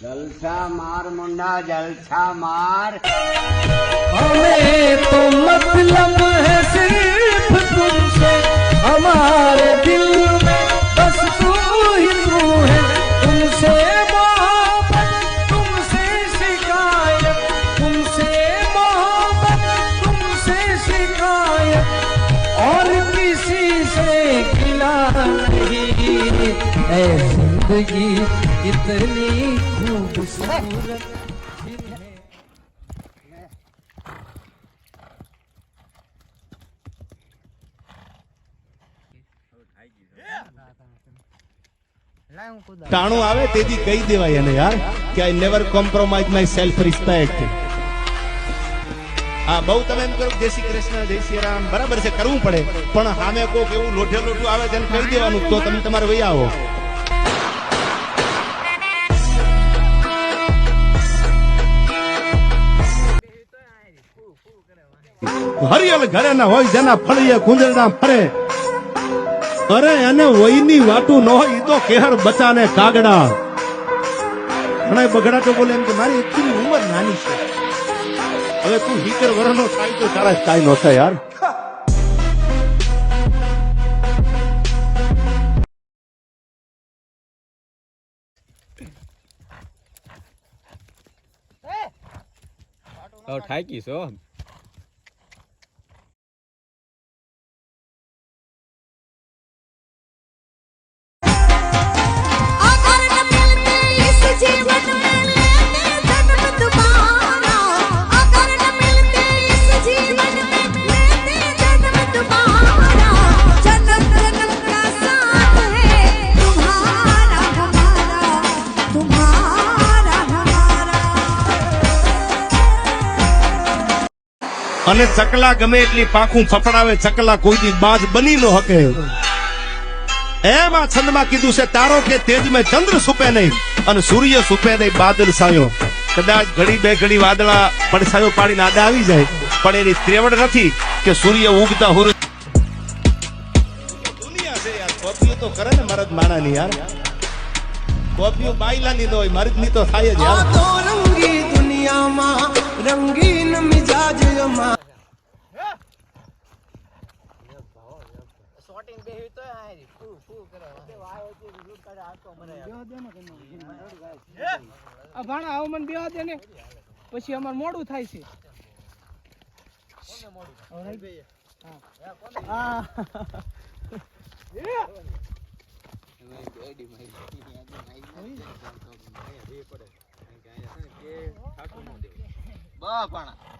જલસા માર મુંડા જલસા માર. અમે તો મતલબ नहीं है जिंदगी इतनी खूबसूरत ટાણું આવે તેથી કહી દેવાય એને યાર કે I never compromise my self respect હા બહુ તમે એમ કરો કે જય શ્રી કૃષ્ણ જય શ્રી રામ બરાબર છે કરવું પડે પણ સામે કોક એવું લોઠે લોઠું આવે તેને કહી દેવાનું તો તમે તમારે વહી આવો હરિયલ ઘરે ના હોય જેના ફળીએ કુંજરડા ફરે. અરે એને વયની વાતું ન હોય તો કેહર બચાને કાગડા. ઘણા બગડા તો બોલે એમ કે, મારી એકચુઅલી ઉંમર નાની છે. હવે તું હીકર વરનો થાય તો તારા કાઈ નો થાય યાર. થાકી છો? અને ચકલા ગમે એટલી પાખું ફફડાવે, ચકલા કોઈ દી બાજ બની ન હકે એમ આ છંદમાં કીધું છે, તારો કે તેજ મેં ચંદ્ર સુપે નહીં અને સૂર્ય સુપે નહીં, બાદલ સાયો. કદાચ ઘડી બે ઘડી વાદળા પડછાયો પાડીને આડા આવી જાય. પણ એની ત્રેવડ નથી કે સૂર્ય ઉગતા હુર દુનિયા છે યાર કોપીઓ તો કરે ને મરદ માણાની યાર. કોપીઓ બાયલાની ન હોય, મરદની તો થાય જ યાર. તો રંગી દુનિયામાં રંગીન મિજાજ અમા આ ભાણા આવો મને બેવા દે ને પછી અમાર મોડું થાય છે હા. પણ